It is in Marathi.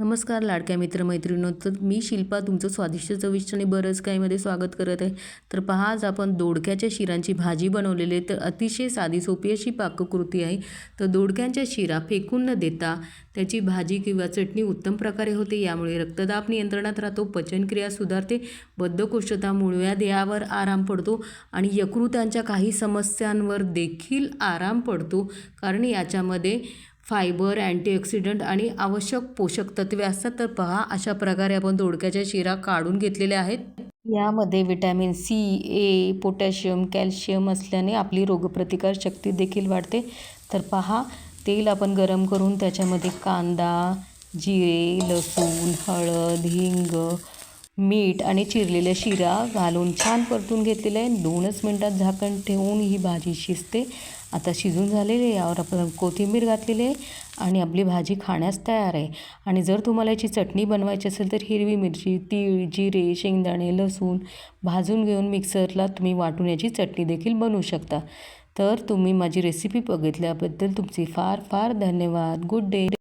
नमस्कार लाडक्या मित्रमैत्रिणींनो तर मी शिल्पा तुमचं स्वादिष्ट चविष्ट आणि बरंच काहीमध्ये स्वागत करत आहे. तर पहा आज आपण दोडक्याच्या शिरांची भाजी बनवलेली आहे. तर अतिशय साधी सोपी अशी पाककृती आहे. तर दोडक्यांच्या शिरा फेकून न देता त्याची भाजी किंवा चटणी उत्तम प्रकारे होते. यामुळे रक्तदाब नियंत्रणात राहतो पचनक्रिया सुधारते बद्धकोष्ठता मुळव्या यावर आराम पडतो आणि यकृतांच्या काही समस्यांवर देखील आराम पडतो. कारण याच्यामध्ये फायबर अँटीऑक्सिडंट आणि आवश्यक पोषक तत्वे असतात. तर पहा अशा प्रकारे आपण दोडक्याच्या शिरा काढून घेतलेल्या आहेत. यामध्ये vitamin C A potassium calcium असल्याने आपली रोगप्रतिकार शक्ती देखील वाढते. तर पहा तेल आपण गरम करून त्याच्यामध्ये कांदा जिरे लसूण हळद हिंग मीठ आणि चिरलेल्या शिरा घालून छान परतून घेतलेलं आहे. दोनच मिनटात झाकण ठेवून ही भाजी शिजते. आता शिजून झालेली आहे. यावर आपण कोथिंबीर घातलेली आहे आणि आपली भाजी खाण्यास तयार आहे. आणि जर तुम्हाला याची चटणी बनवायची असेल तर हिरवी मिरची तीळ जिरे शेंगदाणे लसूण भाजून घेऊन मिक्सरला तुम्ही वाटून याची चटणी देखील बनवू शकता. तर तुम्ही माझी रेसिपी बघितल्याबद्दल तुमचे फार फार धन्यवाद. Good day